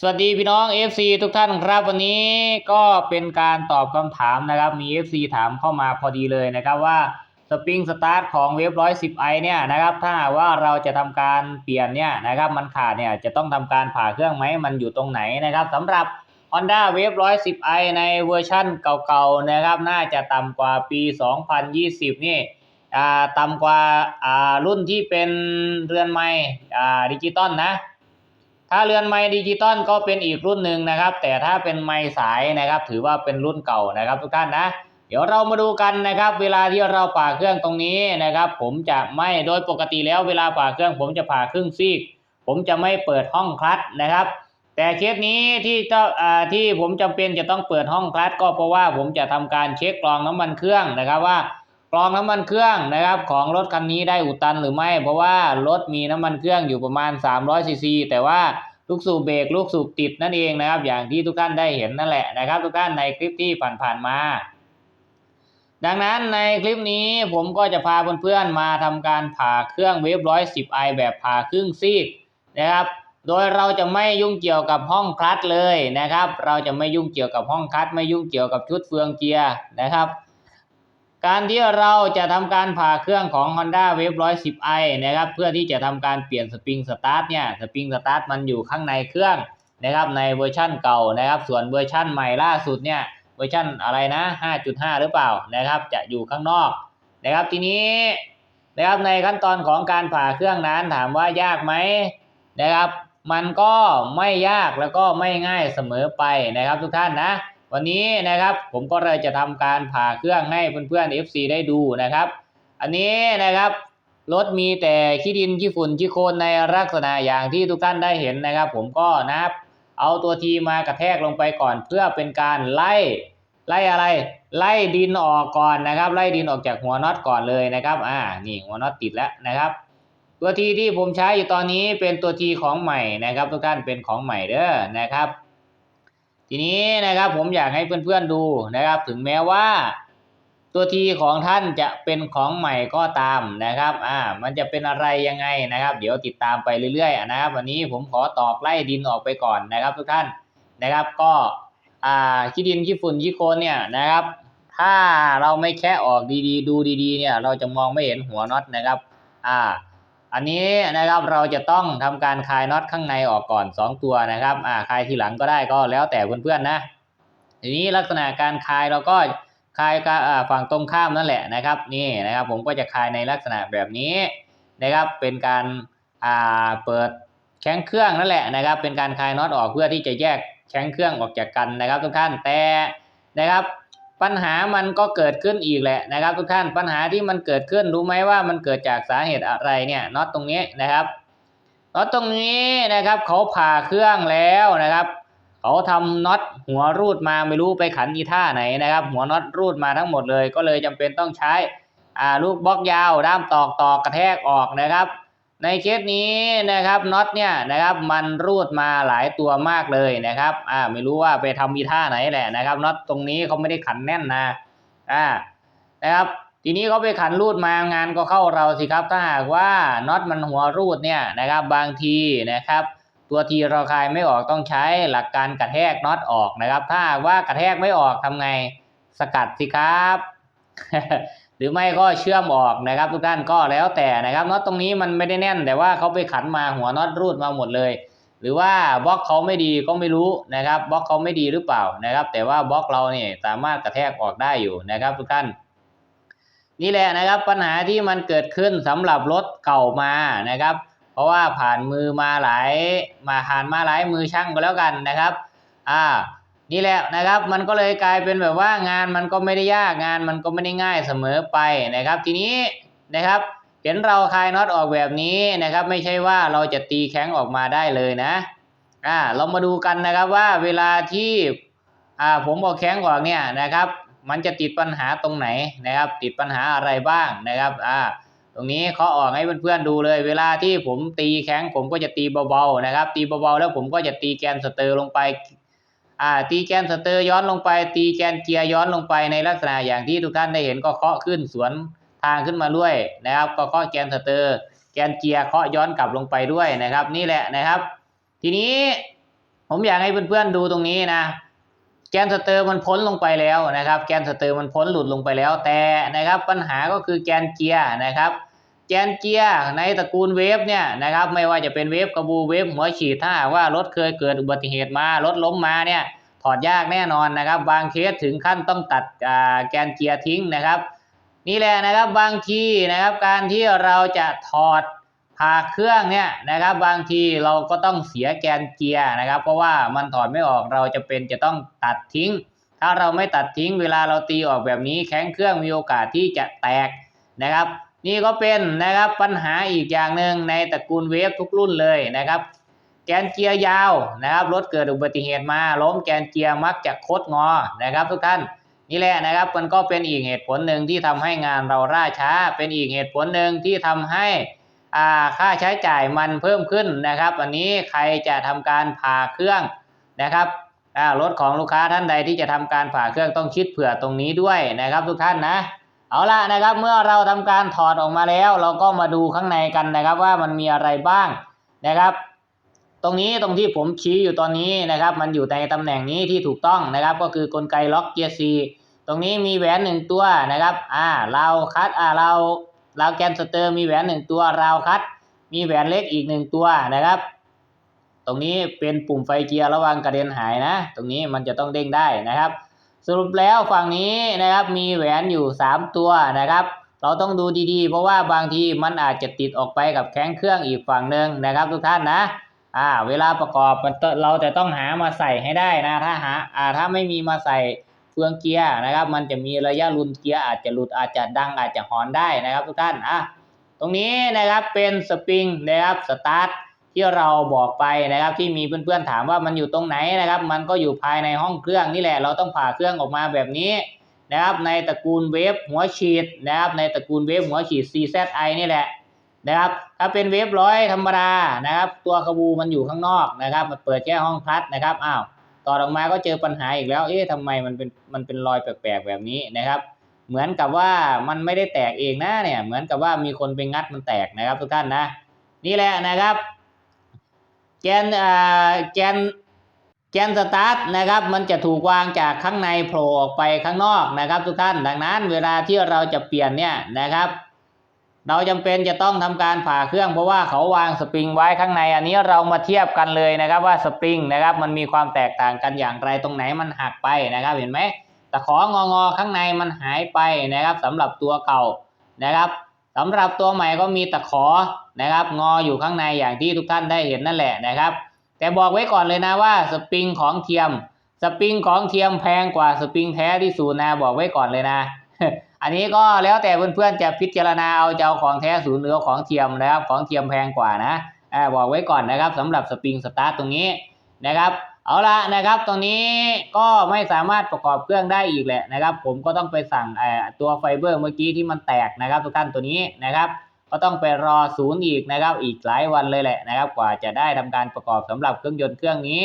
สวัสดีพี่น้อง FC ทุกท่านครับวันนี้ก็เป็นการตอบคำถามนะครับมี FC ถามเข้ามาพอดีเลยนะครับว่าสปริงสตาร์ทของเวฟร้อยสิบไอเนี่ยนะครับถ้าว่าเราจะทำการเปลี่ยนเนี่ยนะครับมันขาดเนี่ยจะต้องทำการผ่าเครื่องไหมมันอยู่ตรงไหนนะครับสำหรับ Honda Wave 110i ในเวอร์ชั่นเก่าๆนะครับน่าจะต่ำกว่าปี 2020 นี่อ่าต่ำกว่ารุ่นที่เป็นเรือนไม้อ่ดิจิตอลนะ ถ้าเรือนไม้ดิจิตอลก็เป็นอีกรุ่นหนึ่งนะครับ แต่ถ้าเป็นไม้สายนะครับ ถือว่าเป็นรุ่นเก่านะครับ ทุกท่านนะ เดี๋ยวเรามาดูกันนะครับ เวลาที่เราผ่าเครื่องตรงนี้นะครับ ผมจะไม่โดยปกติแล้วเวลาผ่าเครื่อง ผมจะผ่าครึ่งซีก ผมจะไม่เปิดห้องคลัตนะครับแต่เคสนี้ที่เจ้าที่ผมจำเป็นจะต้องเปิดห้องคลัตก็เพราะว่าผมจะทำการเช็คกรองน้ำมันเครื่องนะครับว่า กรองน้ำมันเครื่องนะครับของรถคันนี้ได้อุดตันหรือไม่ เพราะว่ารถมีน้ำมันเครื่องอยู่ประมาณ300ซีซีแต่ว่าลูกสูบเบรกลูกสูบติดนั่นเองนะครับ อย่างที่ทุกท่านได้เห็นนั่นแหละนะครับ ทุกท่านในคลิปที่ผ่านๆมา ดังนั้นในคลิปนี้ผมก็จะพาเพื่อนๆมาทำการผ่าเครื่องเวฟร้อยสิบไอแบบผ่าครึ่งซีกนะครับโดยเราจะไม่ยุ่งเกี่ยวกับห้องคลัตเลยนะครับ เราจะไม่ยุ่งเกี่ยวกับห้องคลัตไม่ยุ่งเกี่ยวกับชุดเฟืองเกียร์นะครับ การที่เราจะทำการผ่าเครื่องของ Honda Wave 110i นะครับเพื่อที่จะทำการเปลี่ยนสปริงสตาร์ทเนี่ยสปริงสตาร์ทมันอยู่ข้างในเครื่องนะครับในเวอร์ชั่นเก่านะครับ ส่วนเวอร์ชั่นใหม่ล่าสุดเนี่ยเวอร์ชันอะไรนะ 5.5 หรือเปล่านะครับ จะอยู่ข้างนอกนะครับทีนี้นะครับในขั้นตอนของการผ่าเครื่องนั้นถามว่ายากไหมนะครับ มันก็ไม่ยากแล้วก็ไม่ง่ายเสมอไปนะครับทุกท่านนะ วันนี้นะครับผมก็เลยจะทำการผ่าเครื่องให้เพื่อนๆ FC ได้ดูนะครับ อันนี้นะครับรถมีแต่ขี้ดินขี้ฝุ่นขี้โคลนในลักษณะอย่างที่ทุกท่านได้เห็นนะครับ ผมก็นะครับเอาตัวทีมากระแทกลงไปก่อนเพื่อเป็นการไล่ไล่อะไร ไล่ดินออกก่อนนะครับ ไล่ดินออกจากหัวน็อตก่อนเลยนะครับ อ่านี่หัวน็อตติดแล้วนะครับ ตัวทีที่ผมใช้อยู่ตอนนี้เป็นตัวทีของใหม่นะครับ ทุกท่านเป็นของใหม่เด้อนะครับ ทีนี้นะครับผมอยากให้เพื่อนๆดูนะครับ ถึงแม้ว่า ตัวทีของท่านจะเป็นของใหม่ก็ตามนะครับ อ่า มันจะเป็นอะไรยังไงนะครับ เดี๋ยวติดตามไปเรื่อยๆนะครับ วันนี้ผมขอตอกไล่ดินออกไปก่อนนะครับ ทุกท่านนะครับ ก็อ่าขี้ดินขี้ฝุ่นขี้โคลนเนี่ยนะครับ ถ้าเราไม่แคะออกดีๆ ดูดีๆ เนี่ย เราจะมองไม่เห็นหัวน็อตนะครับ อ่า อันนี้นะครับเราจะต้องทำการคลายน็อตข้างในออกก่อน 2 ตัวนะครับอ่าคลายทีหลังก็ได้ก็แล้วแต่เพื่อนๆนะทีนี้ลักษณะการคลายเราก็คลายกับฝั่งตรงข้ามนั่นแหละนะครับ นี่นะครับผมก็จะคลายในลักษณะแบบนี้นะครับเป็นการอ่าเปิดแข้งเครื่องนั่นแหละนะครับ เป็นการคลายน็อตออกเพื่อที่จะแยกแข้งเครื่องออกจากกันนะครับ ทุกท่านแต่นะครับ ปัญหามันก็เกิดขึ้นอีกแหละนะครับ ทุกท่านปัญหาที่มันเกิดขึ้นรู้ไหมว่ามันเกิดจากสาเหตุอะไรเนี่ยน็อตตรงนี้นะครับน็อตตรงนี้นะครับเขาผ่าเครื่องแล้วนะครับเขาทำน็อตหัวรูดมาไม่รู้ไปขันอีท่าไหนนะครับ หัวน็อตรูดมาทั้งหมดเลย ก็เลยจำเป็นต้องใช้อ่าลูกบล็อกยาวด้ามตอกตอกกระแทกออกนะครับ ในเคสนี้นะครับน็อตเนี่ยนะครับมันรูดมาหลายตัวมากเลยนะครับอ่าไม่รู้ว่าไปทำอีท่าไหนแหละนะครับน็อตตรงนี้เขาไม่ได้ขันแน่นนะอ่านะครับทีนี้เขาไปขันรูดมางานก็เข้าเราสิครับ ถ้าหากว่าน็อตมันหัวรูดเนี่ยนะครับบางทีนะครับ ตัวทีเราคลายไม่ออกต้องใช้หลักการกระแทกน็อตออกนะครับ ถ้าหากว่ากระแทกไม่ออกทำไงสกัดสิครับ หรือไม่ก็เชื่อมออกนะครับ ทุกท่านก็แล้วแต่นะครับน็อตตรงนี้มันไม่ได้แน่น แต่ว่าเขาไปขันมาหัวน็อตรูดมาหมดเลย หรือว่าบล็อกเขาไม่ดีก็ไม่รู้นะครับบล็อกเขาไม่ดีหรือเปล่านะครับ แต่ว่าบล็อกเราเนี่ยสามารถกระแทกออกได้อยู่นะครับ ทุกท่าน นี่แหละนะครับปัญหาที่มันเกิดขึ้นสำหรับรถเก่ามานะครับ เพราะว่าผ่านมือมาหลายมาผ่านมาหลายมือช่างก็แล้วกันนะครับ อ่า นี่แหละนะครับ มันก็เลยกลายเป็นแบบว่างานมันก็ไม่ได้ยากงานมันก็ไม่ได้ง่ายเสมอไปนะครับ ทีนี้นะครับ เห็นเราคลายน็อตออกแบบนี้นะครับ ไม่ใช่ว่าเราจะตีแข้งออกมาได้เลยนะอ่าเรามาดูกันนะครับว่าเวลาที่อ่าผมเอาแข้งออกเนี่ยนะครับ มันจะติดปัญหาตรงไหนนะครับ ติดปัญหาอะไรบ้างนะครับอ่าตรงนี้เขาออกให้เพื่อนๆดูเลย เวลาที่ผมตีแข้งผมก็จะตีเบาๆนะครับ ตีเบาๆแล้วผมก็จะตีแกนสเตอร์ลงไป อ่าตีแกนสเตอร์ย้อนลงไป ตีแกนเกียร์ย้อนลงไปในลักษณะอย่างที่ทุกท่านได้เห็นก็เคาะขึ้นสวนทางขึ้นมาด้วยนะครับ ก็เคาะแกนสเตอร์แกนเกียร์เคาะย้อนกลับลงไปด้วยนะครับ นี่แหละนะครับ ทีนี้ผมอยากให้เพื่อนๆดูตรงนี้นะ แกนสเตอร์มันพ้นลงไปแล้วนะครับ แกนสเตอร์มันพ้นหลุดลงไปแล้วแต่นะครับ ปัญหาก็คือแกนเกียร์นะครับ แกนเกียร์ในตระกูลเวฟเนี่ยนะครับไม่ว่าจะเป็นเวฟกระบูเวฟหัวฉีดถ้าหากว่ารถเคยเกิดอุบัติเหตุมารถล้มมาเนี่ยถอดยากแน่นอนนะครับ บางเคสถึงขั้นต้องตัดแกนเกียร์ทิ้งนะครับ นี่แหละนะครับบางทีนะครับการที่เราจะถอดผ่าเครื่องเนี่ยนะครับบางทีเราก็ต้องเสียแกนเกียร์นะครับ เพราะว่ามันถอดไม่ออกเราจะเป็นจะต้องตัดทิ้ง ถ้าเราไม่ตัดทิ้งเวลาเราตีออกแบบนี้แข้งเครื่องมีโอกาสที่จะแตกนะครับ นี่ก็เป็นนะครับปัญหาอีกอย่างหนึ่งในตระกูลเวฟทุกรุ่นเลยนะครับ แกนเกียร์ยาวนะครับรถเกิดอุบัติเหตุมาล้มแกนเกียร์มักจะคดงอนะครับ ทุกท่านนี่แหละนะครับมันก็เป็นอีกเหตุผลหนึ่งที่ทำให้งานเราล่าช้า เป็นอีกเหตุผลหนึ่งที่ทำให้ค่าใช้จ่ายมันเพิ่มขึ้นนะครับ อันนี้ใครจะทำการผ่าเครื่องนะครับรถของลูกค้าท่านใดที่จะทำการผ่าเครื่องต้องคิดเผื่อตรงนี้ด้วยนะครับ ทุกท่านนะ เอาละนะครับเมื่อเราทำการถอดออกมาแล้ว เราก็มาดูข้างในกันนะครับว่ามันมีอะไรบ้างนะครับ ตรงนี้ตรงที่ผมชี้อยู่ตอนนี้นะครับ มันอยู่ในตำแหน่งนี้ที่ถูกต้องนะครับ ก็คือกลไกล็อกเกียร์ซีตรงนี้มีแหวนหนึ่งตัวนะครับอ่าเราวคัดอ่าเราเราวแกนสเตอร์มีแหวนหนึ่งตัวเราวคัด มีแหวนเล็กอีกหนึ่งตัวนะครับ ตรงนี้เป็นปุ่มไฟเกียร์ระวังกระเด็นหายนะ ตรงนี้มันจะต้องเด้งได้นะครับ สรุปแล้วฝั่งนี้นะครับมีแหวนอยู่สามตัวนะครับ เราต้องดูดีๆ เพราะว่าบางทีมันอาจจะติดออกไปกับแข้งเครื่องอีกฝั่งหนึ่งนะครับทุกท่านนะอ่าเวลาประกอบมันเราจะต้องหามาใส่ให้ได้นะถ้าหาอ่าถ้าไม่มีมาใส่เฟืองเกียร์นะครับ มันจะมีระยะรุนเกียร์อาจจะหลุดอาจจะดังอาจจะหอนได้นะครับทุกท่านอะตรงนี้นะครับเป็นสปริงนะครับสตาร์ท ที่เราบอกไปนะครับที่มีเพื่อนๆถามว่ามันอยู่ตรงไหนนะครับ มันก็อยู่ภายในห้องเครื่องนี่แหละ เราต้องผ่าเครื่องออกมาแบบนี้นะครับในตระกูลเวฟหัวฉีดนะครับในตระกูลเวฟหัวฉีด CZI นี่แหละนะครับถ้าเป็นเวฟร้อยธรรมดานะครับ ตัวขบูมันอยู่ข้างนอกนะครับ มันเปิดแค่ห้องพัดนะครับอ้าวต่อออกมาก็เจอปัญหาอีกแล้วเอ๊ะทำไมมันเป็นมันเป็นรอยแปลกๆแบบนี้นะครับ เหมือนกับว่ามันไม่ได้แตกเองนะเนี่ยเหมือนกับว่ามีคนไปงัดมันแตกนะครับ ทุกท่านนะ นี่แหละนะครับ แกนอ่าแกนแกนสตาร์ทนะครับ มันจะถูกวางจากข้างในโผล่ออกไปข้างนอกนะครับ ทุกท่านดังนั้นเวลาที่เราจะเปลี่ยนเนี่ยนะครับ เราจำเป็นจะต้องทำการผ่าเครื่องเพราะว่าเขาวางสปริงไว้ข้างใน อันนี้เรามาเทียบกันเลยนะครับว่าสปริงนะครับมันมีความแตกต่างกันอย่างไรตรงไหนมันหักไปนะครับเห็นไหมตะขององอข้างในมันหายไปนะครับสำหรับตัวเก่านะครับ สำหรับตัวใหม่ก็มีตะขอนะครับ งออยู่ข้างในอย่างที่ทุกท่านได้เห็นนั่นแหละนะครับ แต่บอกไว้ก่อนเลยนะว่าสปริงของเทียม สปริงของเทียมแพงกว่าสปริงแท้ที่ศูนย์นะบอกไว้ก่อนเลยนะ อันนี้ก็แล้วแต่เพื่อนๆจะพิจารณาเอาจะเอาของแท้ศูนย์หรือเอของเทียมนะครับ ของเทียมแพงกว่านะอบอกไว้ก่อนนะครับสำหรับสปริงสตาร์ทตรงนี้นะครับ เอาละนะครับตรงนี้ก็ไม่สามารถประกอบเครื่องได้อีกแหละนะครับ ผมก็ต้องไปสั่งตัวไฟเบอร์เมื่อกี้ที่มันแตกนะครับ ทุกท่านตัวนี้นะครับ ก็ต้องไปรอศูนย์อีกนะครับ อีกหลายวันเลยแหละนะครับ กว่าจะได้ทำการประกอบสำหรับเครื่องยนต์เครื่องนี้